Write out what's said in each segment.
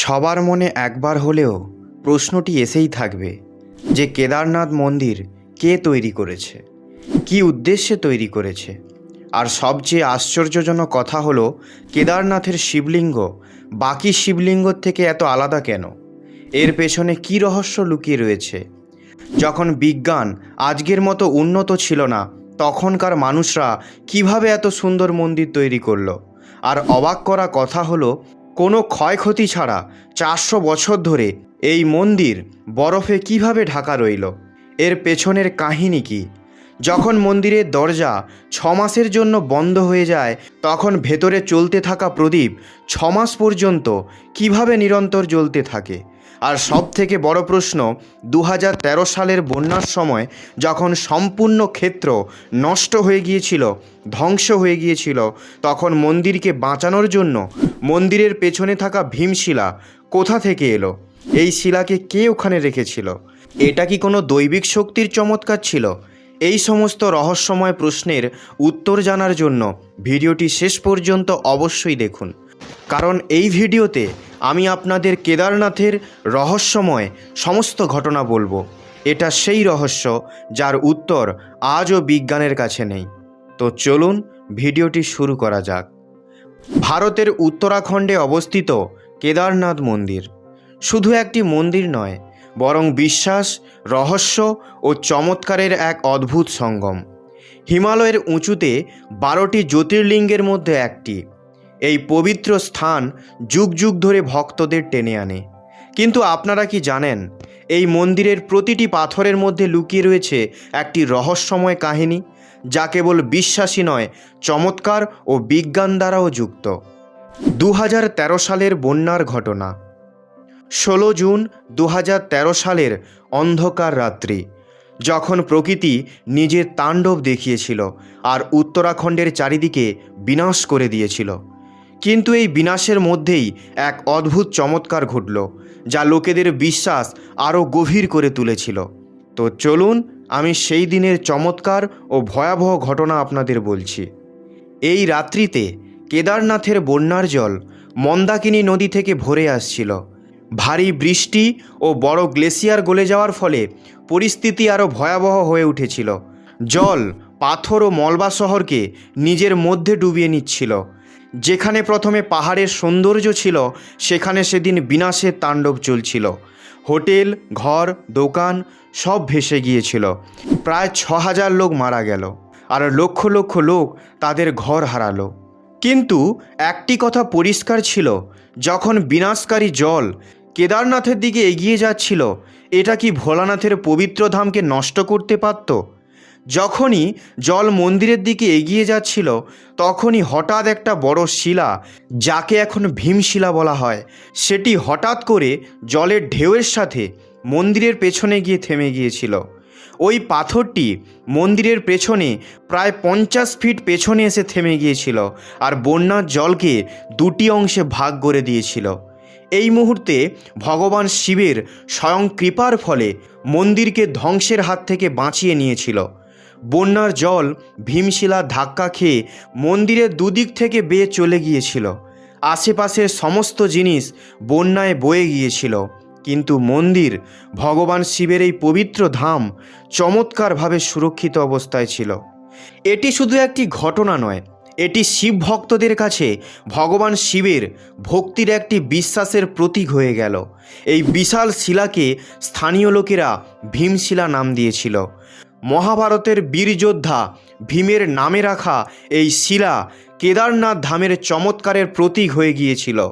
সবার মনে একবার হলেও প্রশ্নটি এসেই থাকবে যে কেদারনাথ মন্দির কে তৈরি করেছে, কী উদ্দেশ্যে তৈরি করেছে। আর সবচেয়ে আশ্চর্যজনক কথা হলো, কেদারনাথের শিবলিঙ্গ বাকি শিবলিঙ্গর থেকে এত আলাদা কেন? এর পেছনে কী রহস্য লুকিয়ে রয়েছে? যখন বিজ্ঞান আজকের মতো উন্নত ছিল না, তখনকার মানুষরা কীভাবে এত সুন্দর মন্দির তৈরি করল? আর অবাক করা কথা হলো কোনো ক্ষয়ক্ষতি ছাড়া চারশো বছর ধরে এই মন্দির বরফে কীভাবে ঢাকা রইল? এর পেছনের কাহিনী কি? যখন মন্দিরের দরজা ছ মাসের জন্য বন্ধ হয়ে যায়, তখন ভেতরে চলতে থাকা প্রদীপ ছ মাস পর্যন্ত কীভাবে নিরন্তর জ্বলতে থাকে? আর সব থেকে বড় প্রশ্ন দু হাজার তেরো সালের বন্যার সময় যখন সম্পূর্ণ ক্ষেত্র নষ্ট হয়ে গিয়েছিল, ধ্বংস হয়ে গিয়েছিল, তখন মন্দিরকে বাঁচানোর জন্য মন্দিরের পেছনে থাকা ভীমশিলা কোথা থেকে এলো? এই শিলাকে কে ওখানে রেখেছিল? এটা কি কোনো দৈবিক শক্তির চমৎকার ছিল? এই সমস্ত রহস্যময় প্রশ্নের উত্তর জানার জন্য ভিডিওটি শেষ পর্যন্ত অবশ্যই দেখুন। কারণ এই ভিডিওতে আমি আপনাদের কেদারনাথের রহস্যময় সমস্ত ঘটনা বলব। এটা সেই রহস্য যার উত্তর আজও বিজ্ঞানের কাছে নেই। তো চলুন ভিডিওটি শুরু করা যাক। ভারতের উত্তরাখণ্ডে অবস্থিত কেদারনাথ মন্দির। শুধু একটি মন্দির নয়, বরং বিশ্বাস, রহস্য ও চমৎকারের এক অদ্ভুত সঙ্গম। হিমালয়ের উঁচুতে বারোটি জ্যোতির্লিঙ্গের মধ্যে একটি। এই পবিত্র স্থান যুগ যুগ ধরে ভক্তদের টেনে আনে। কিন্তু আপনারা কি জানেন, এই মন্দিরের প্রতিটি পাথরের মধ্যে লুকিয়ে রয়েছে একটি রহস্যময় কাহিনী, যা কেবল বিশ্বাসী নয়, চমৎকার ও বিজ্ঞান দ্বারাও যুক্ত। দু হাজার তেরো সালের বন্যার ঘটনা। ষোলো জুন দু হাজার তেরো সালের অন্ধকার রাত্রি, যখন প্রকৃতি নিজের তাণ্ডব দেখিয়েছিল আর উত্তরাখণ্ডের চারিদিকে বিনাশ করে দিয়েছিল। কিন্তু এই বিনাশের মধ্যেই এক অদ্ভুত চমৎকার ঘটল, যা লোকেদের বিশ্বাস আরও গভীর করে তুলেছিল। তো চলুন, আমি সেই দিনের চমৎকার ও ভয়াবহ ঘটনা আপনাদের বলছি। এই রাত্রিতে কেদারনাথের বন্যার জল মন্দাকিনী নদী থেকে ভরে আসছিল। ভারী বৃষ্টি ও বড় গ্লেসিয়ার গলে যাওয়ার ফলে পরিস্থিতি আরও ভয়াবহ হয়ে উঠেছিল। জল পাথর ও মলবা শহরকে নিজের মধ্যে ডুবিয়ে নিচ্ছিল। যেখানে প্রথমে পাহাড়ের সৌন্দর্য ছিল, সেখানে সেদিন বিনাশের তাণ্ডব চলছিল। হোটেল, ঘর, দোকান সব ভেসে গিয়েছিল। প্রায় ছ হাজার লোক মারা গেল আর লক্ষ লক্ষ লোক তাদের ঘর হারালো। কিন্তু একটি কথা পরিষ্কার ছিল, যখন বিনাশকারী জল কেদারনাথের দিকে এগিয়ে যাচ্ছিল, এটা কি ভোলানাথের পবিত্র ধামকে নষ্ট করতে পারত? যখনই জল মন্দিরের দিকে এগিয়ে যাচ্ছিল, তখনই হঠাৎ একটা বড় শিলা, যাকে এখন ভীমশিলা বলা হয়, সেটি হঠাৎ করে জলের ঢেউয়ের সাথে মন্দিরের পেছনে গিয়ে থেমে গিয়েছিল। ওই পাথরটি মন্দিরের পেছনে প্রায় পঞ্চাশ ফিট পেছনে এসে থেমে গিয়েছিল আর বন্যার জলকে দুটি অংশে ভাগ করে দিয়েছিল। এই মুহূর্তে ভগবান শিবের স্বয়ং কৃপার ফলে মন্দিরকে ধ্বংসের হাত থেকে বাঁচিয়ে নিয়েছিল। বন্যার জল ভীমশিলা ধাক্কা খেয়ে মন্দিরের দুদিক থেকে বেয়ে চলে গিয়েছিল। আশেপাশের সমস্ত জিনিস বন্যায় বয়ে গিয়েছিল। কিন্তু মন্দির, ভগবান শিবের এই পবিত্র ধাম চমৎকারভাবে সুরক্ষিত অবস্থায় ছিল। এটি শুধু একটি ঘটনা নয়, এটি শিব ভক্তদের কাছে ভগবান শিবের ভক্তির একটি বিশ্বাসের প্রতীক হয়ে গেল। এই বিশাল শিলাকে স্থানীয় লোকেরা ভীমশিলা নাম দিয়েছিল। মহাভারতের বীর যোদ্ধা ভীমের নামে রাখা এই শিলা কেদারনাথ ধামের চমৎকারের প্রতীক হয়ে গিয়েছিল।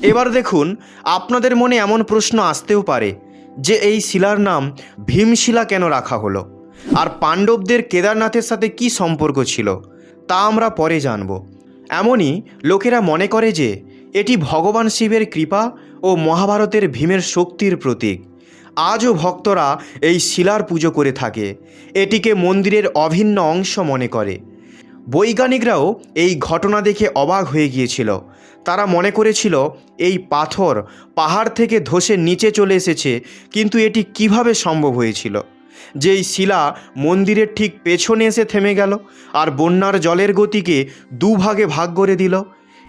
এবার দেখুন, আপনাদের মনে এমন প্রশ্ন আসতেও পারে যে এই শিলার নাম ভীমশিলা কেন রাখা হলো? আর পাণ্ডবদের কেদারনাথের সাথে কি সম্পর্ক ছিল? তা আমরা পরে জানব। এমনই লোকেরা মনে করে যে এটি ভগবান শিবের কৃপা ও মহাভারতের ভীমের শক্তির প্রতীক। আজও ভক্তরা এই শিলার পুজো করে থাকে। এটিকে মন্দিরের অভিন্ন অংশ মনে করে। বৈজ্ঞানিকরাও এই ঘটনা দেখে অবাক হয়ে গিয়েছিল। তারা মনে করেছিল, এই পাথর পাহাড় থেকে ধসে নিচে চলে এসেছে, কিন্তু এটি কীভাবে সম্ভব হয়েছিল? যেই শিলা মন্দিরের ঠিক পেছনে এসে থেমে গেল, আর বন্যার জলের গতিকে দুভাগে ভাগ করে দিল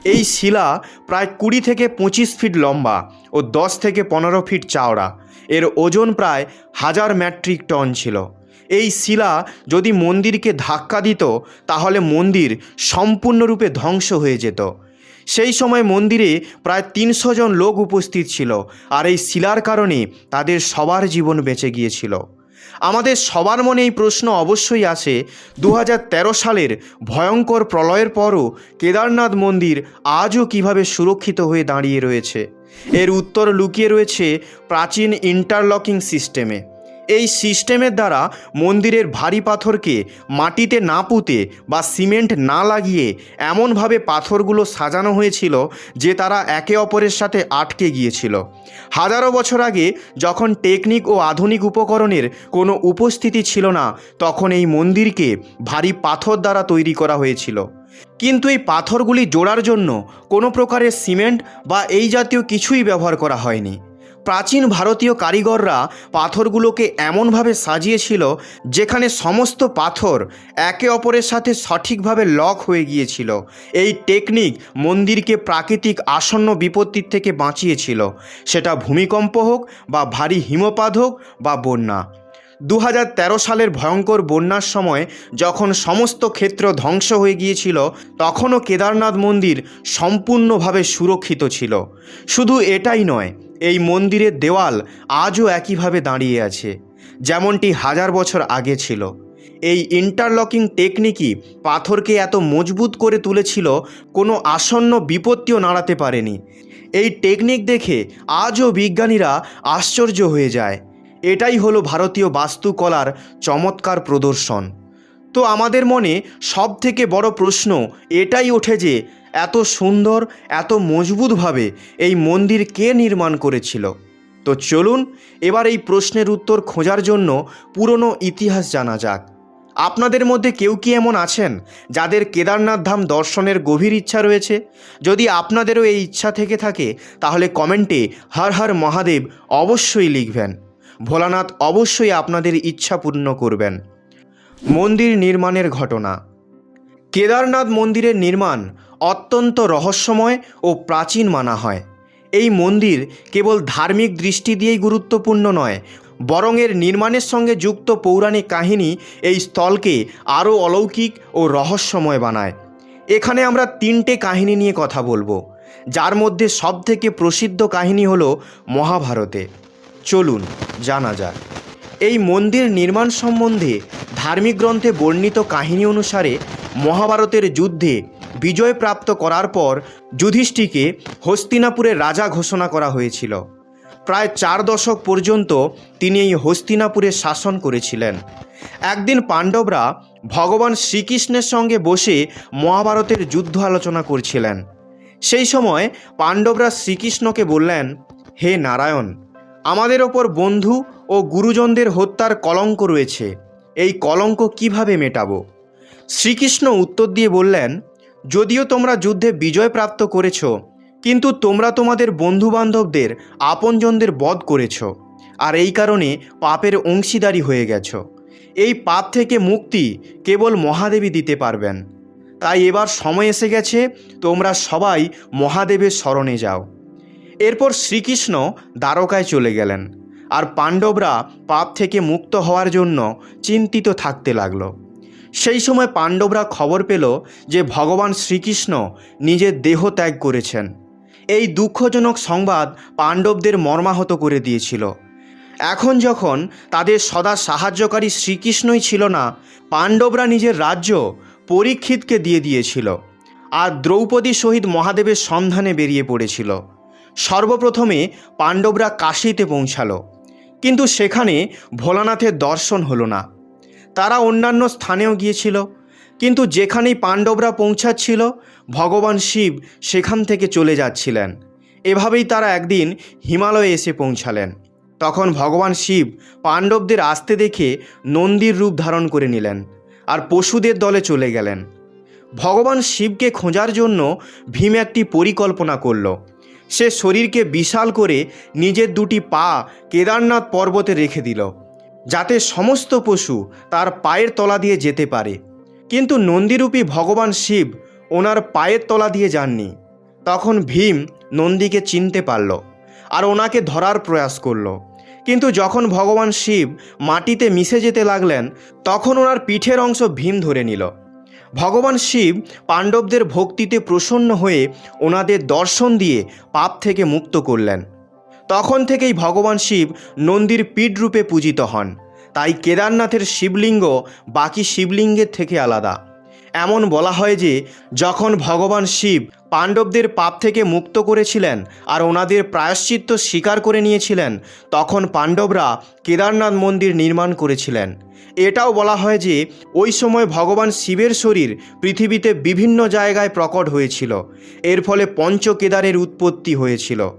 এই শিলা প্রায় কুড়ি থেকে পঁচিশ ফিট লম্বা ও দশ থেকে পনেরো ফিট চওড়া। এর ওজন প্রায় হাজার ম্যাট্রিক টন ছিল। এই শিলা যদি মন্দিরকে ধাক্কা দিত, তাহলে মন্দির সম্পূর্ণরূপে ধ্বংস হয়ে যেত। সেই সময় মন্দিরে প্রায় তিনশো জন লোক উপস্থিত ছিল, আর এই শিলার কারণে তাদের সবার জীবন বেঁচে গিয়েছিল। আমাদের সবার মনে এই প্রশ্ন অবশ্যই আসে দু হাজার তেরো সালের ভয়ঙ্কর প্রলয়ের পরও কেদারনাথ মন্দির আজও কীভাবে সুরক্ষিত হয়ে দাঁড়িয়ে রয়েছে? এর উত্তর লুকিয়ে রয়েছে প্রাচীন ইন্টারলকিং সিস্টেমে এই সিস্টেমের দ্বারা মন্দিরের ভারী পাথরকে মাটিতে না পুঁতে বা সিমেন্ট না লাগিয়ে এমনভাবে পাথরগুলো সাজানো হয়েছিল যে তারা একে অপরের সাথে আটকে গিয়েছিল। হাজারো বছর আগে যখন টেকনিক ও আধুনিক উপকরণের কোনো উপস্থিতি ছিল না, তখন এই মন্দিরকে ভারী পাথর দ্বারা তৈরি করা হয়েছিল। কিন্তু এই পাথরগুলি জোড়ার জন্য কোনো প্রকারের সিমেন্ট বা এই জাতীয় কিছুই ব্যবহার করা হয়নি। প্রাচীন ভারতীয় কারিগররা পাথরগুলোকে এমনভাবে সাজিয়েছিল যেখানে সমস্ত পাথর একে অপরের সাথে সঠিকভাবে লক হয়ে গিয়েছিল। এই টেকনিক মন্দিরকে প্রাকৃতিক আসন্ন বিপত্তির থেকে বাঁচিয়েছিল। সেটা ভূমিকম্প হোক বা ভারী হিমপাত হোক বা বন্যা। দু হাজার তেরো সালের ভয়ঙ্কর বন্যার সময় যখন সমস্ত ক্ষেত্র ধ্বংস হয়ে গিয়েছিল, তখনও কেদারনাথ মন্দির সম্পূর্ণভাবে সুরক্ষিত ছিল। শুধু এটাই নয় এই মন্দিরের দেওয়াল আজও একইভাবে দাঁড়িয়ে আছে, যেমনটি হাজার বছর আগে ছিল। এই ইন্টারলকিং টেকনিকই পাথরকে এত মজবুত করে তুলেছিল, কোনো আসন্ন বিপত্তিও নাড়াতে পারেনি। এই টেকনিক দেখে আজও বিজ্ঞানীরা আশ্চর্য হয়ে যায়। এটাই হলো ভারতীয় বাস্তুকলার চমৎকার প্রদর্শন। তো আমাদের মনে সব থেকে বড় প্রশ্ন এটাই ওঠে যে এত সুন্দর, এত মজবুতভাবে এই মন্দির কে নির্মাণ করেছিল? তো চলুন এবার এই প্রশ্নের উত্তর খোঁজার জন্য পুরনো ইতিহাস জানা যাক। আপনাদের মধ্যে কেউ কি এমন আছেন যাদের কেদারনাথ ধাম দর্শনের গভীর ইচ্ছা রয়েছে? যদি আপনাদেরও এই ইচ্ছা থেকে থাকে, তাহলে কমেন্টে হর হর মহাদেব অবশ্যই লিখবেন। ভোলানাথ অবশ্যই আপনাদের ইচ্ছা পূর্ণ করবেন। মন্দির নির্মাণের ঘটনা। কেদারনাথ মন্দিরের নির্মাণ অত্যন্ত রহস্যময় ও প্রাচীন মানা হয়। এই মন্দির কেবল ধার্মিক দৃষ্টি দিয়েই গুরুত্বপূর্ণ নয়, বরং এর নির্মাণের সঙ্গে যুক্ত পৌরাণিক কাহিনী এই স্থলকে আরও অলৌকিক ও রহস্যময় বানায়। এখানে আমরা তিনটে কাহিনী নিয়ে কথা বলব, যার মধ্যে সবথেকে প্রসিদ্ধ কাহিনী হলো মহাভারতে। চলুন, জানা যাক। এই মন্দির নির্মাণ সম্বন্ধে ধার্মিক গ্রন্থে বর্ণিত কাহিনী অনুসারে মহাভারতের যুদ্ধে বিজয় প্রাপ্ত করার পর যুধিষ্ঠিকে হস্তিনাপুরের রাজা ঘোষণা করা হয়েছিল। প্রায় চার দশক পর্যন্ত তিনি এই হস্তিনাপুরে শাসন করেছিলেন। একদিন পাণ্ডবরা ভগবান শ্রীকৃষ্ণের সঙ্গে বসে মহাভারতের যুদ্ধ আলোচনা করছিলেন। সেই সময় পাণ্ডবরা শ্রীকৃষ্ণকে বললেন, হে নারায়ণ, আমাদের ওপর বন্ধু ও গুরুজনদের হত্যার কলঙ্ক রয়েছে। এই কলঙ্ক কীভাবে মেটাবো? শ্রীকৃষ্ণ উত্তর দিয়ে বললেন, যদিও তোমরা যুদ্ধে বিজয় প্রাপ্ত করেছ, কিন্তু তোমরা তোমাদের বন্ধুবান্ধবদের আপনজনদের বধ করেছ, আর এই কারণে পাপের অংশীদারি হয়ে গেছ। এই পাপ থেকে মুক্তি কেবল মহাদেবী দিতে পারবেন। তাই এবার সময় এসে গেছে, তোমরা সবাই মহাদেবের স্মরণে যাও। এরপর শ্রীকৃষ্ণ দ্বারকায় চলে গেলেন। আর পাণ্ডবরা পাপ থেকে মুক্ত হওয়ার জন্য চিন্তিত থাকতে লাগল। সেই সময় পাণ্ডবরা খবর পেল যে ভগবান শ্রীকৃষ্ণ নিজের দেহ ত্যাগ করেছেন। এই দুঃখজনক সংবাদ পাণ্ডবদের মর্মাহত করে দিয়েছিল। এখন যখন তাদের সদা সাহায্যকারী শ্রীকৃষ্ণই ছিল না, পাণ্ডবরা নিজের রাজ্য পরীক্ষিতকে দিয়ে দিয়েছিল আর দ্রৌপদী সহিত মহাদেবের সন্ধানে বেরিয়ে পড়েছিল। সর্বপ্রথমে পাণ্ডবরা কাশীতে পৌঁছালো। কিন্তু সেখানে ভোলানাথের দর্শন হলো না। তারা অন্যান্য স্থানেও গিয়েছিল, কিন্তু যেখানেই পাণ্ডবরা পৌঁছাচ্ছিল, ভগবান শিব সেখান থেকে চলে যাচ্ছিলেন। এভাবেই তারা একদিন হিমালয়ে এসে পৌঁছালেন। তখন ভগবান শিব পাণ্ডবদের আসতে দেখে নন্দীর রূপ ধারণ করে নিলেন আর পশুদের দলে চলে গেলেন। ভগবান শিবকে খোঁজার জন্য ভীম একটি পরিকল্পনা করল। সে শরীরকে বিশাল করে নিজের দুটি পা কেদারনাথ পর্বতে রেখে দিল, যাতে সমস্ত পশু তার পায়ের তলা দিয়ে যেতে পারে। কিন্তু নন্দীরূপী ভগবান শিব ওনার পায়ের তলা দিয়ে যাননি। তখন ভীম নন্দীকে চিনতে পারল আর ওনাকে ধরার প্রয়াস করল। কিন্তু যখন ভগবান শিব মাটিতে মিশে যেতে লাগলেন, তখন ওনার পিঠের অংশ ভীম ধরে নিল। ভগবান শিব পাণ্ডবদের ভক্তিতে প্রসন্ন হয়ে ওনাদের দর্শন দিয়ে পাপ থেকে মুক্ত করলেন। তখন থেকেই ভগবান শিব নন্দীর পীঠ রূপে পূজিত হন। তাই কেদারনাথের শিবলিঙ্গ বাকি শিবলিঙ্গের থেকে আলাদা। এমন বলা হয় যে, যখন ভগবান শিব পাণ্ডবদের পাপ থেকে মুক্ত করেছিলেন আর ওনাদের প্রায়শ্চিত্ত স্বীকার করে নিয়েছিলেন, তখন পাণ্ডবরা কেদারনাথ মন্দির নির্মাণ করেছিলেন। এটাও বলা হয় যে, ওই সময় ভগবান শিবের শরীর পৃথিবীতে বিভিন্ন জায়গায় প্রকট হয়েছিল। এর ফলে পঞ্চকেদারের উৎপত্তি হয়েছিল।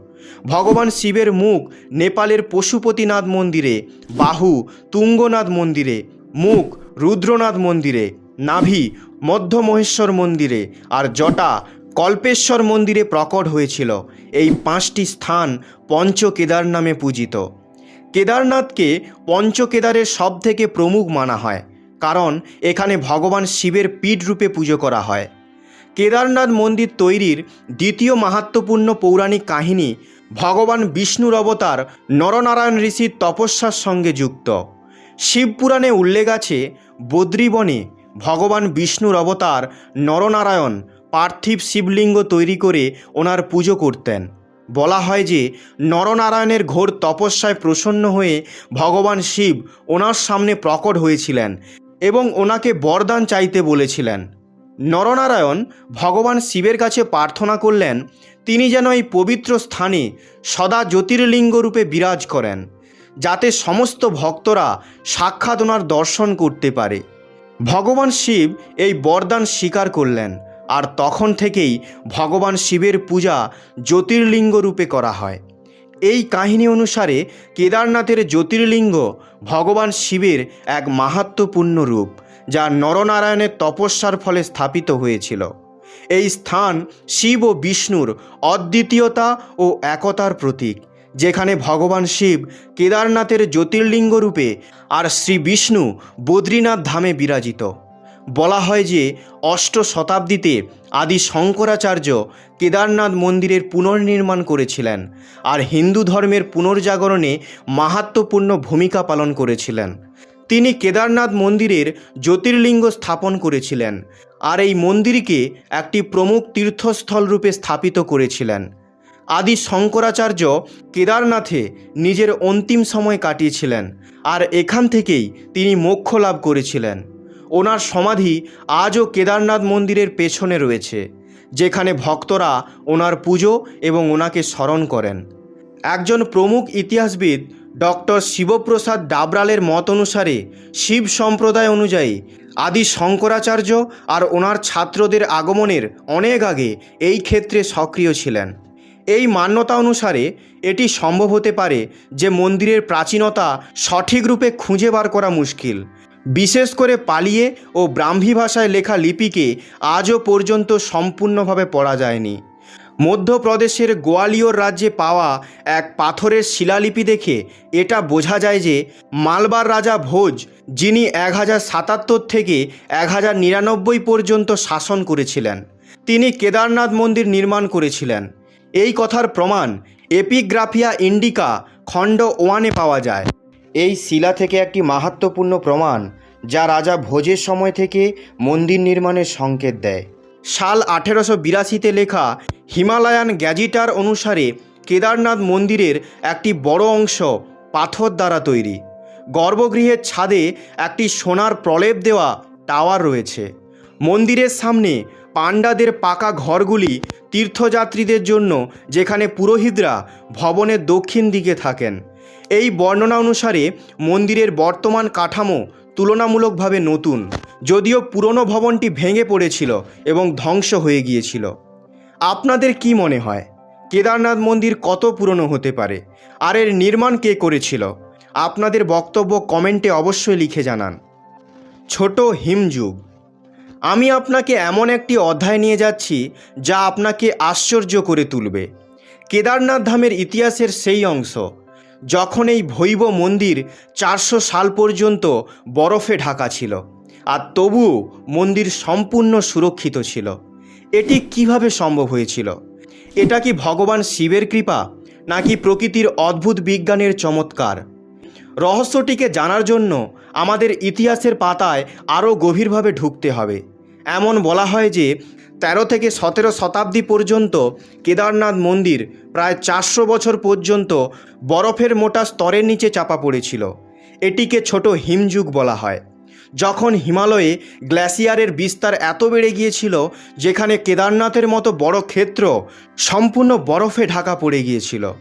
ভগবান শিবের মুখ নেপালের পশুপতিনাথ মন্দিরে, বাহু তুঙ্গনাথ মন্দিরে, মুখ রুদ্রনাথ মন্দিরে, নাভি মধ্য মহেশ্বর মন্দিরে আর জটা কল্পেশ্বর মন্দিরে প্রকট হয়েছিল। এই পাঁচটি স্থান পঞ্চকেদার নামে পূজিত। কেদারনাথকে পঞ্চকেদারের সব থেকে প্রমুখ মানা হয়, কারণ এখানে ভগবান শিবের পীঠ রূপে পুজো করা হয়। কেদারনাথ মন্দির তৈরির দ্বিতীয় মাহাত্ম্যপূর্ণ পৌরাণিক কাহিনী ভগবান বিষ্ণুর অবতার নরনারায়ণ ঋষির তপস্যার সঙ্গে যুক্ত। শিবপুরাণে উল্লেখ আছে বদ্রীবনে ভগবান বিষ্ণুর অবতার নরনারায়ণ পার্থিব শিবলিঙ্গ তৈরি করে ওনার পুজো করতেন। বলা হয় যে নরনারায়ণের ঘোর তপস্যায় প্রসন্ন হয়ে ভগবান শিব ওনার সামনে প্রকট হয়েছিলেন এবং ওনাকে বরদান চাইতে বলেছিলেন। নরনারায়ণ ভগবান শিবের কাছে প্রার্থনা করলেন, তিনি যেন এই পবিত্র স্থানে সদা জ্যোতির্লিঙ্গ রূপে বিরাজ করেন, যাতে সমস্ত ভক্তরা সাক্ষাৎ ওনার দর্শন করতে পারে। ভগবান শিব এই বরদান স্বীকার করলেন। আর তখন থেকেই ভগবান শিবের পূজা জ্যোতির্লিঙ্গ রূপে করা হয়। এই কাহিনী অনুসারে কেদারনাথের জ্যোতির্লিঙ্গ ভগবান শিবের এক মাহাত্ম্যপূর্ণ রূপ, যা নরনারায়ণের তপস্যার ফলে স্থাপিত হয়েছিল। এই স্থান শিব ও বিষ্ণুর অদ্বিতীয়তা ও একতার প্রতীক, যেখানে ভগবান শিব কেদারনাথের জ্যোতির্লিঙ্গ রূপে আর শ্রী বিষ্ণু বদ্রীনাথ ধামে বিরাজিত। বলা হয় যে অষ্ট শতাব্দীতে আদি শঙ্করাচার্য কেদারনাথ মন্দিরের পুনর্নির্মাণ করেছিলেন আর হিন্দু ধর্মের পুনর্জাগরণে মাহাত্ম্যপূর্ণ ভূমিকা পালন করেছিলেন। তিনি কেদারনাথ মন্দিরের জ্যোতির্লিঙ্গ স্থাপন করেছিলেন আর এই মন্দিরকে একটি প্রমুখ তীর্থস্থল রূপে স্থাপিত করেছিলেন। আদি শঙ্করাচার্য কেদারনাথে নিজের অন্তিম সময় কাটিয়েছিলেন আর এখান থেকেই তিনি মোক্ষ লাভ করেছিলেন। ওনার সমাধি আজও কেদারনাথ মন্দিরের পেছনে রয়েছে, যেখানে ভক্তরা ওনার পুজো এবং ওনাকে স্মরণ করেন। একজন প্রমুখ ইতিহাসবিদ, ডক্টর শিবপ্রসাদ ডাবরালের মত অনুসারে শিব সম্প্রদায় অনুযায়ী আদি শঙ্করাচার্য আর ওনার ছাত্রদের আগমনের অনেক আগে এই ক্ষেত্রে সক্রিয় ছিলেন। এই মান্যতা অনুসারে এটি সম্ভব হতে পারে যে মন্দিরের প্রাচীনতা সঠিক রূপে খুঁজে বার করা মুশকিল বিশেষ করে পালিয়ে ও ব্রাহ্মী ভাষায় লেখা লিপিকে আজও পর্যন্ত সম্পূর্ণভাবে পড়া যায়নি। মধ্যপ্রদেশের গোয়ালিয়র রাজ্যে পাওয়া এক পাথরের শিলালিপি দেখে এটা বোঝা যায় যে মালবার রাজা ভোজ, যিনি এক হাজার সাতাত্তর থেকে এক হাজার নিরানব্বই পর্যন্ত শাসন করেছিলেন, তিনি কেদারনাথ মন্দির নির্মাণ করেছিলেন। এই কথার প্রমাণ এপিগ্রাফিয়া ইন্ডিকা খণ্ড ওয়ানে পাওয়া যায়। এই শিলা থেকে একটি মাহাত্ম্যপূর্ণ প্রমাণ, যা রাজা ভোজের সময় থেকে মন্দির নির্মাণের সংকেত দেয়। সাল আঠেরোশো বিরাশিতে লেখা হিমালয়ান গ্যাজিটার অনুসারে কেদারনাথ মন্দিরের একটি বড় অংশ পাথর দ্বারা তৈরি। গর্ভগৃহের ছাদে একটি সোনার প্রলেপ দেওয়া টাওয়ার রয়েছে। মন্দিরের সামনে পাণ্ডাদের পাকা ঘরগুলি তীর্থযাত্রীদের জন্য, যেখানে পুরোহিতরা ভবনের দক্ষিণ দিকে থাকেন। এই বর্ণনা অনুসারে মন্দিরের বর্তমান কাঠামো তুলনামূলকভাবে নতুন, যদিও পুরনো ভবনটি ভেঙে পড়েছিল এবং ধ্বংস হয়ে গিয়েছিল। আপনাদের কি মনে হয়? কেদারনাথ মন্দির কত পুরনো হতে পারে? আর এর নির্মাণ কে করেছিল? আপনাদের বক্তব্য কমেন্টে অবশ্যই লিখে জানান। ছোট হিমযুগ। আমি আপনাকে এমন একটি অধ্যায় নিয়ে যাচ্ছি, যা আপনাকে আশ্চর্য করে তুলবে। কেদারনাথ ধামের ইতিহাসের সেই অংশ যখন এই ভৈব মন্দির চারশো সাল পর্যন্ত বরফে ঢাকা ছিল, আর তবুও মন্দির সম্পূর্ণ সুরক্ষিত ছিল। এটি কীভাবে সম্ভব হয়েছিল? এটা কি ভগবান শিবের কৃপা, নাকি প্রকৃতির অদ্ভুত বিজ্ঞানের চমৎকার? রহস্যটিকে জানার জন্য আমাদের ইতিহাসের পাতায় আরও গভীরভাবে ঢুকতে হবে। এমন বলা হয় যে তেরো থেকে সতেরো শতাব্দী পর্যন্ত কেদারনাথ মন্দির প্রায় চারশো বছর পর্যন্ত বরফের মোটা স্তরের নিচে চাপা পড়েছিল। এটিকে ছোট হিমযুগ বলা হয়। যখন হিমালয়ে গ্লেসিয়ারের বিস্তার এত বেড়ে গিয়েছিল যেখানে কেদারনাথের মতো বড় ক্ষেত্র সম্পূর্ণ বরফে ঢাকা পড়ে গিয়েছিল।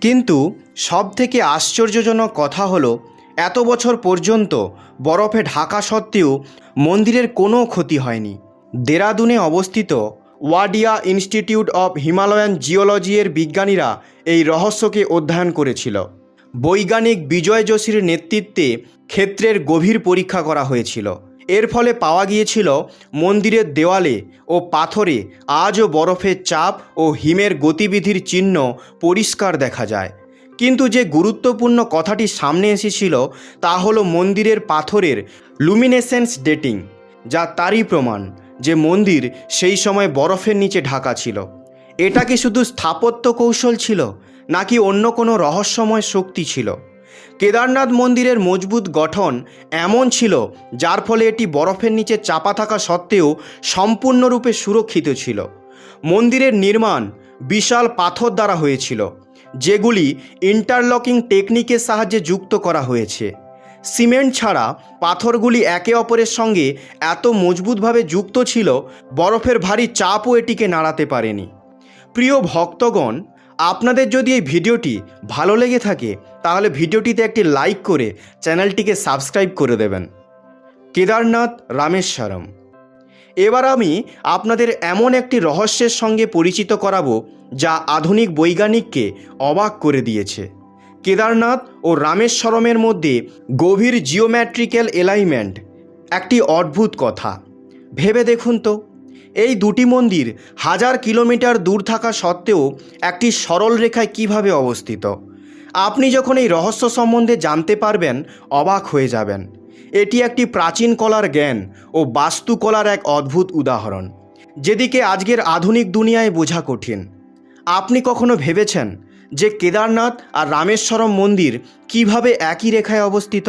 কিন্তু সবথেকে আশ্চর্যজনক কথা হলো, এত বছর পর্যন্ত বরফে ঢাকা সত্ত্বেও মন্দিরের কোনো ক্ষতি হয়নি। দেরাদুনে অবস্থিত Wadia institute of Himalayan geology এর বিজ্ঞানীরা এই রহস্যকে অধ্যয়ন করেছিল। বৈজ্ঞানিক বিজয় যোশীর নেতৃত্বে ক্ষেত্রের গভীর পরীক্ষা করা হয়েছিল। এর ফলে পাওয়া গিয়েছিল মন্দিরের দেওয়ালে ও পাথরে আজও বরফের চাপ ও হিমের গতিবিধির চিহ্ন পরিষ্কার দেখা যায়। কিন্তু যে গুরুত্বপূর্ণ কথাটি সামনে এসেছিল তা হলো মন্দিরের পাথরের লুমিনেসেন্স ডেটিং যা তারই প্রমাণ। যে মন্দির সেই সময় বরফের নিচে ঢাকা ছিল। এটা কি শুধু স্থাপত্য কৌশল ছিল, নাকি অন্য কোনো রহস্যময় শক্তি ছিল? কেদারনাথ মন্দিরের মজবুত গঠন এমন ছিল, যার ফলে এটি বরফের নিচে চাপা থাকা সত্ত্বেও সম্পূর্ণরূপে সুরক্ষিত ছিল। মন্দিরের নির্মাণ বিশাল পাথর দ্বারা হয়েছিল, যেগুলি ইন্টারলকিং টেকনিকের সাহায্যে যুক্ত করা হয়েছে। সিমেন্ট ছাড়া পাথরগুলি একে অপরের সঙ্গে এত মজবুতভাবে যুক্ত ছিল, বরফের ভারী চাপও এটিকে নাড়াতে পারেনি। প্রিয় ভক্তগণ, আপনাদের যদি এই ভিডিওটি ভালো লেগে থাকে, তাহলে ভিডিওটিতে একটি লাইক করে চ্যানেলটিকে সাবস্ক্রাইব করে দেবেন। কেদারনাথ রামেশ্বরম। এবার আমি আপনাদের এমন একটি রহস্যের সঙ্গে পরিচিত করাবো, যা আধুনিক বৈজ্ঞানিককে অবাক করে দিয়েছে। কেদারনাথ ও রামেশ্বরমের মধ্যে গভীর জিওম্যাট্রিক্যাল এলাইনমেন্ট। একটি অদ্ভুত কথা। ভেবে দেখুন তো, এই দুটি মন্দির হাজার কিলোমিটার দূর থাকা সত্ত্বেও একটি সরল রেখায় কীভাবে অবস্থিত? আপনি যখন এই রহস্য সম্বন্ধে জানতে পারবেন, অবাক হয়ে যাবেন। এটি একটি প্রাচীন কলার জ্ঞান ও বাস্তুকলার এক অদ্ভুত উদাহরণ। যেদিকে আজকের আধুনিক দুনিয়ায় বোঝা কঠিন। আপনি কখনো ভেবেছেন যে কেদারনাথ আর রামেশ্বরম মন্দির কীভাবে একই রেখায় অবস্থিত?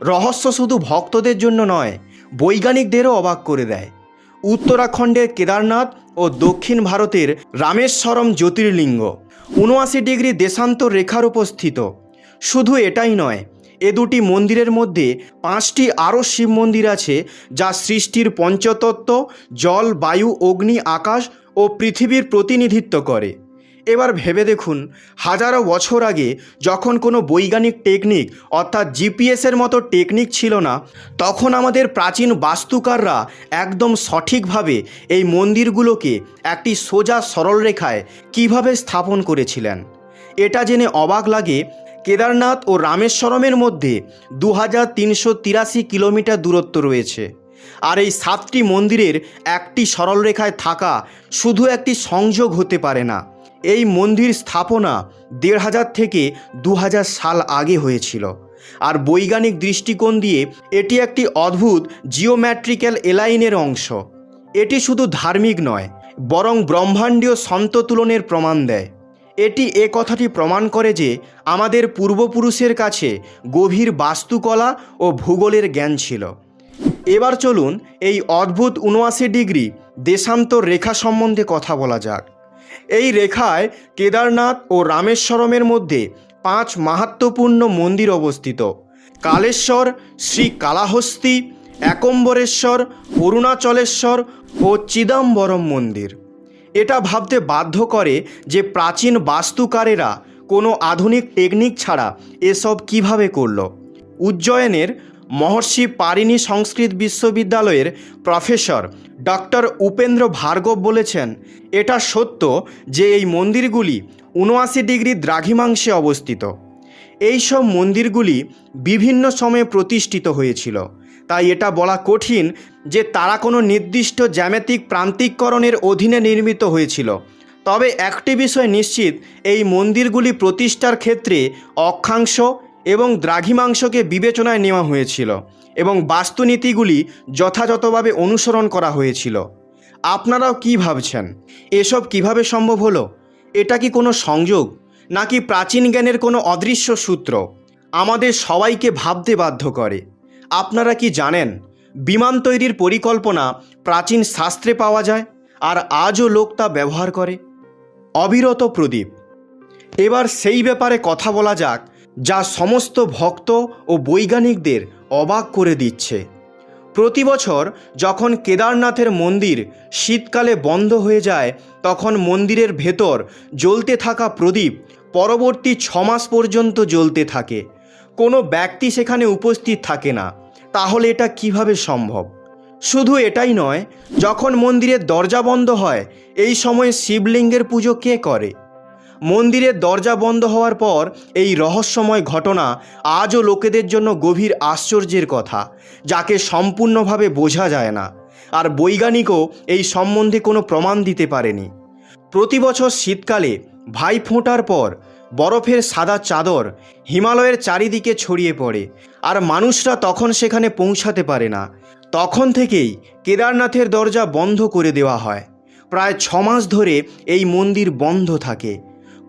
রহস্য শুধু ভক্তদের জন্য নয়, বৈজ্ঞানিকদেরও অবাক করে দেয়। উত্তরাখণ্ডের কেদারনাথ ও দক্ষিণ ভারতের রামেশ্বরম জ্যোতির্লিঙ্গ, উনআশি ডিগ্রি দেশান্তর রেখার উপস্থিত। শুধু এটাই নয়, এ দুটি মন্দিরের মধ্যে পাঁচটি আরও শিব মন্দির আছে যা সৃষ্টির পঞ্চতত্ত্ব, জল, বায়ু, অগ্নি, আকাশ ও পৃথিবীর প্রতিনিধিত্ব করে। এবার ভেবে দেখুন, হাজারো বছর আগে যখন কোনো বৈজ্ঞানিক টেকনিক অর্থাৎ জিপিএসের মতো টেকনিক ছিল না, তখন আমাদের প্রাচীন বাস্তুকাররা একদম সঠিকভাবে এই মন্দিরগুলোকে একটি সোজা সরল রেখায় কীভাবে স্থাপন করেছিলেন। এটা জেনে অবাক লাগে, কেদারনাথ ও রামেশ্বরমের মধ্যে দু হাজার তিনশো তিরাশি কিলোমিটার দূরত্ব রয়েছে। আর এই সাতটি মন্দিরের একটি সরলরেখায় থাকা শুধু একটি সংযোগ হতে পারে না। এই মন্দির স্থাপনা দেড় হাজার থেকে দু হাজার সাল আগে হয়েছিল। আর বৈজ্ঞানিক দৃষ্টিকোণ দিয়ে এটি একটি অদ্ভুত জিওম্যাট্রিক্যাল এলাইনের অংশ। এটি শুধু ধার্মিক নয়, বরং ব্রহ্মাণ্ডীয় সন্ততুলনের প্রমাণ দেয়। এটি এ কথাটি প্রমাণ করে যে আমাদের পূর্বপুরুষের কাছে গভীর বাস্তুকলা ও ভূগোলের জ্ঞান ছিল। এবার চলুন এই অদ্ভুত উনআশি ডিগ্রি দেশান্তর রেখা সম্বন্ধে কথা বলা যাক। এই রেখায় কেদারনাথ ও রামেশ্বরমের মধ্যে পাঁচ মাহাত্মপূর্ণ মন্দির অবস্থিত। কালেশ্বর, শ্রী কালাহস্তি, একম্বরেশ্বর, অরুণাচলেশ্বর ও চিদম্বরম মন্দির। এটা ভাবতে বাধ্য করে যে প্রাচীন বাস্তুকারেরা কোনো আধুনিক টেকনিক ছাড়া এসব কীভাবে করল। উজ্জয়নের মহর্ষি পারিণী সংস্কৃত বিশ্ববিদ্যালয়ের প্রফেসর ডক্টর উপেন্দ্র ভার্গব বলেছেন, এটা সত্য যে এই মন্দিরগুলি উনআশি ডিগ্রি দ্রাঘিমাংশে অবস্থিত। এই সব মন্দিরগুলি বিভিন্ন সময়ে প্রতিষ্ঠিত হয়েছিল। তাই এটা বলা কঠিন যে তারা কোনো নির্দিষ্ট জ্যামিতিক প্রান্তিককরণের অধীনে নির্মিত হয়েছিল। তবে একটি বিষয় নিশ্চিত, এই মন্দিরগুলি প্রতিষ্ঠার ক্ষেত্রে অক্ষাংশ এবং দ্রাঘিমাংশকে বিবেচনায় নেওয়া হয়েছিল এবং বাস্তুনীতিগুলি যথাযথভাবে অনুসরণ করা হয়েছিল। আপনারাও কি ভাবছেন? এসব কীভাবে সম্ভব হলো? এটা কি কোনো সংযোগ? নাকি প্রাচীন জ্ঞানের কোনো অদৃশ্য সূত্র? আমাদের সবাইকে ভাবতে বাধ্য করে। আপনারা কি জানেন, বিমান তৈরির পরিকল্পনা প্রাচীন শাস্ত্রে পাওয়া যায় আর আজও লোক তা ব্যবহার করে? অবিরত প্রদীপ। এবার সেই ব্যাপারে কথা বলা যাক যা সমস্ত ভক্ত ও বৈজ্ঞানিকদের অবাক করে দিচ্ছে। প্রতি বছর যখন কেদারনাথের মন্দির শীতকালে বন্ধ হয়ে যায়, তখন মন্দিরের ভেতর জ্বলতে থাকা প্রদীপ পরবর্তী ছমাস পর্যন্ত জ্বলতে থাকে। কোনো ব্যক্তি সেখানে উপস্থিত থাকে না। তাহলে এটা কীভাবে সম্ভব? শুধু এটাই নয়, যখন মন্দিরের দরজা বন্ধ হয়, এই সময়ে শিবলিঙ্গের পুজো কে করে? মন্দিরের দরজা বন্ধ হওয়ার পর এই রহস্যময় ঘটনা আজও লোকেদের জন্য গভীর আশ্চর্যের কথা, যাকে সম্পূর্ণভাবে বোঝা যায় না। আর বৈজ্ঞানিকও এই সম্বন্ধে কোনো প্রমাণ দিতে পারেনি। প্রতি বছর শীতকালে ভাই ফোঁটার পর বরফের সাদা চাদর হিমালয়ের চারিদিকে ছড়িয়ে পড়ে আর মানুষরা তখন সেখানে পৌঁছাতে পারে না। তখন থেকেই কেদারনাথের দরজা বন্ধ করে দেওয়া হয়। প্রায় ছ মাস ধরে এই মন্দির বন্ধ থাকে।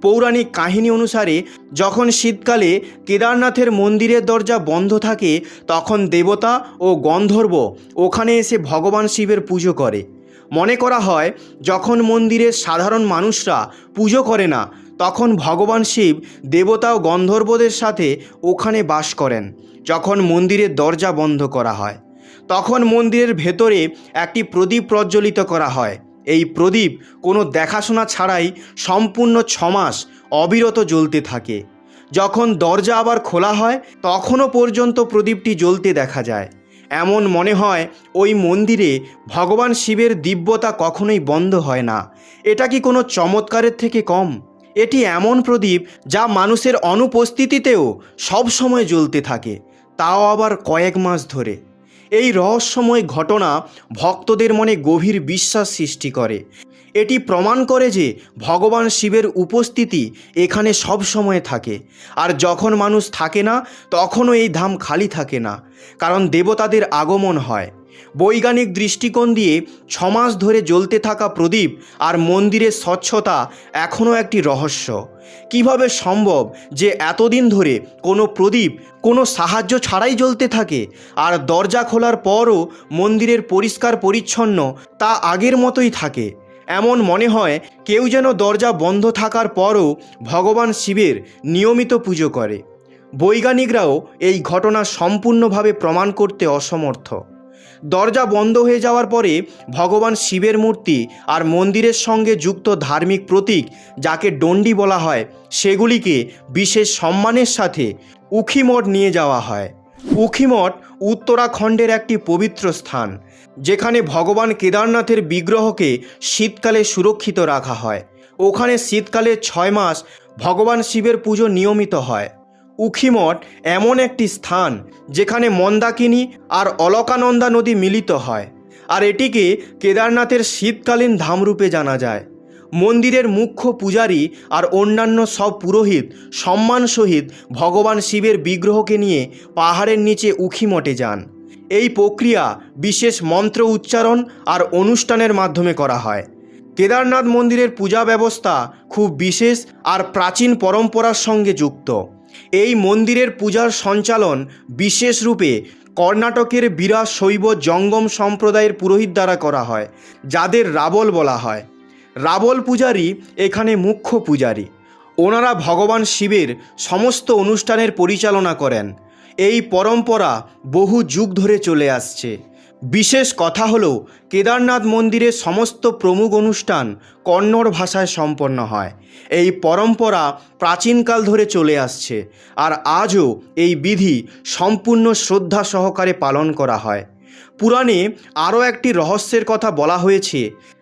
পৌরাণিক কাহিনী অনুসারে, যখন শীতকালে কেদারনাথের মন্দিরের দরজা বন্ধ থাকে, তখন দেবতা ও গন্ধর্ব ওখানে এসে ভগবান শিবের পুজো করে। মনে করা হয়, যখন মন্দিরের সাধারণ মানুষরা পুজো করে না, তখন ভগবান শিব দেবতা ও গন্ধর্বদের সাথে ওখানে বাস করেন, যখন মন্দিরের দরজা বন্ধ করা হয়। তখন মন্দিরের ভেতরে একটি প্রদীপ প্রজ্বলিত করা হয়। এই প্রদীপ কোনো দেখাশোনা ছাড়াই সম্পূর্ণ ছমাস অবিরত জ্বলতে থাকে। যখন দরজা আবার খোলা হয়, তখনও পর্যন্ত প্রদীপটি জ্বলতে দেখা যায়। এমন মনে হয় ওই মন্দিরে ভগবান শিবের দিব্যতা কখনোই বন্ধ হয় না। এটা কি কোনো চমৎকারের থেকে কম? এটি এমন প্রদীপ যা মানুষের অনুপস্থিতিতেও সব সময় জ্বলতে থাকে, তাও আবার কয়েক মাস ধরে। এই রহস্যময় ঘটনা ভক্তদের মনে গভীর বিশ্বাস সৃষ্টি করে। এটি প্রমাণ করে যে ভগবান শিবের উপস্থিতি এখানে সব সময় থাকে। আর যখন মানুষ থাকে না, তখনও এই ধাম খালি থাকে না। কারণ দেবতাদের আগমন হয়। বৈজ্ঞানিক দৃষ্টিকোণ দিয়ে ছমাস ধরে জ্বলতে থাকা প্রদীপ আর মন্দিরের স্বচ্ছতা এখনও একটি রহস্য। কীভাবে সম্ভব যে এতদিন ধরে কোনো প্রদীপ, কোনো সাহায্য ছাড়াই জ্বলতে থাকে আর দরজা খোলার পরও মন্দিরের পরিষ্কার পরিচ্ছন্ন তা আগের মতোই থাকে? এমন মনে হয় কেউ যেন দরজা বন্ধ থাকার পরও ভগবান শিবের নিয়মিত পুজো করে। বৈজ্ঞানিকরাও এই ঘটনা সম্পূর্ণভাবে প্রমাণ করতে অসমর্থ। দরজা বন্ধ হয়ে যাওয়ার পরে ভগবান শিবের মূর্তি আর মন্দিরের সঙ্গে যুক্ত ধার্মিক প্রতীক, যাকে ডন্ডি বলা হয়, সেগুলিকে বিশেষ সম্মানের সাথে উখিমঠ নিয়ে যাওয়া হয়। উখিমঠ উত্তরাখণ্ডের একটি পবিত্র স্থান, যেখানে ভগবান কেদারনাথের বিগ্রহকে শীতকালে সুরক্ষিত রাখা হয়। ওখানে শীতকালে ছয় মাস ভগবান শিবের পুজো নিয়মিত হয়। উখিমঠ এমন একটি স্থান যেখানে মন্দাকিনী আর অলকানন্দা নদী মিলিত হয়, আর এটিকে কেদারনাথের শীতকালীন ধামরূপে জানা যায়। মন্দিরের মুখ্য পূজারী আর অন্যান্য সব পুরোহিত সম্মান সহিত ভগবান শিবের বিগ্রহকে নিয়ে পাহাড়ের নিচে উখিমঠে যান। এই প্রক্রিয়া বিশেষ মন্ত্র উচ্চারণ আর অনুষ্ঠানের মাধ্যমে করা হয়। কেদারনাথ মন্দিরের পূজা ব্যবস্থা খুব বিশেষ আর প্রাচীন পরম্পরার সঙ্গে যুক্ত। এই মন্দিরের পূজার সঞ্চালন বিশেষ রূপে কর্ণাটকের বিরাট শৈব জঙ্গম সম্প্রদায়ের পুরোহিত দ্বারা করা হয়, যাদের রাবল বলা হয়। রাবল পূজারী এখানে মুখ্য পূজারী। ওনারা ভগবান শিবের সমস্ত অনুষ্ঠানের পরিচালনা করেন। এই পরম্পরা বহু যুগ ধরে চলে আসছে। বিশেষ কথা হলো, কেদারনাথ মন্দিরের সমস্ত প্রমুখ অনুষ্ঠান কন্নড় ভাষায় সম্পন্ন হয়। এই পরম্পরা প্রাচীনকাল ধরে চলে আসছে আর আজও এই বিধি সম্পূর্ণ শ্রদ্ধা সহকারে পালন করা হয়। পুরাণে আরও একটি রহস্যের কথা বলা হয়েছে,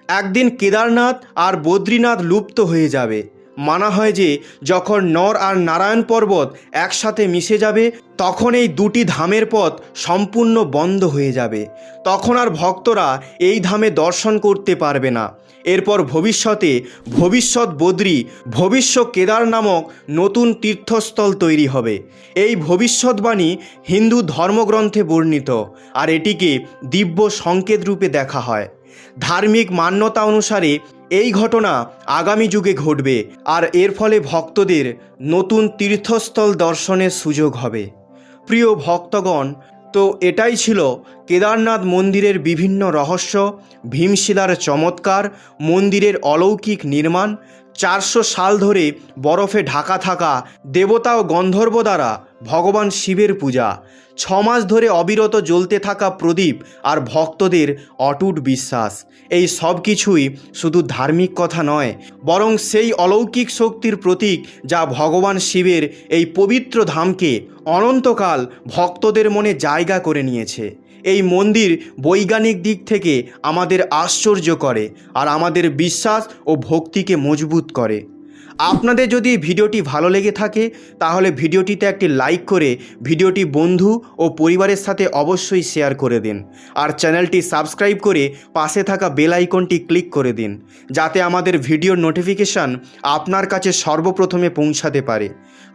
একদিন কেদারনাথ আর বদ্রীনাথ লুপ্ত হয়ে যাবে। মানা হয় যে, যখন নর আর নারায়ণ পর্বত একসাথে মিশে যাবে, তখন এই দুটি ধামের পথ সম্পূর্ণ বন্ধ হয়ে যাবে। তখন আর ভক্তরা এই ধামে দর্শন করতে পারবে না। এরপর ভবিষ্যতে ভবিষ্যৎ বদ্রী ভবিষ্য কেদার নামক নতুন তীর্থস্থল তৈরি হবে। এই ভবিষ্যৎবাণী হিন্দু ধর্মগ্রন্থে বর্ণিত, আর এটিকে দিব্য সংকেত রূপে দেখা হয়। ধার্মিক মান্যতা অনুসারে এই ঘটনা আগামী যুগে ঘটবে আর এর ফলে ভক্তদের নতুন তীর্থস্থল দর্শনের সুযোগ হবে। প্রিয় ভক্তগণ, তো এটাই ছিল কেদারনাথ মন্দিরের বিভিন্ন রহস্য, ভীমশিলার চমৎকার, মন্দিরের অলৌকিক নির্মাণ চারশো সাল ধরে বরফে ঢাকা থাকা দেবতা ও গন্ধর্ব দ্বারা ভগবান শিবের পূজা। ছ মাস ধরে অবিরত জ্বলতে থাকা প্রদীপ আর ভক্তদের অটুট বিশ্বাস। এই সব কিছুই শুধু ধার্মিক কথা নয়, বরং সেই অলৌকিক শক্তির প্রতীক যা ভগবান শিবের এই পবিত্র ধামকে অনন্তকাল ভক্তদের মনে জায়গা করে নিয়েছে। এই মন্দির বৈজ্ঞানিক দিক থেকে আমাদের আশ্চর্য করে আর আমাদের বিশ্বাস ও ভক্তিকে মজবুত করে। আপনাদের যদি ভিডিওটি ভালো লেগে থাকে, তাহলে ভিডিওটিতে একটি লাইক করে ভিডিওটি বন্ধু ও পরিবারের সাথে অবশ্যই শেয়ার করে দিন। আর চ্যানেলটি সাবস্ক্রাইব করে পাশে থাকা বেল আইকনটি ক্লিক করে দিন, যাতে আমাদের ভিডিওর নোটিফিকেশান আপনার কাছে সর্বপ্রথমে পৌঁছাতে পারে।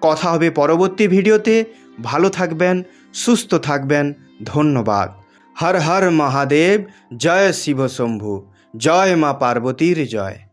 কথা হবে পরবর্তী ভিডিওতে। ভালো থাকবেন, সুস্থ থাকবেন। ধন্যবাদ। হর হর মহাদেব জয় শিব শম্ভু জয় মা পার্বতীর জয়।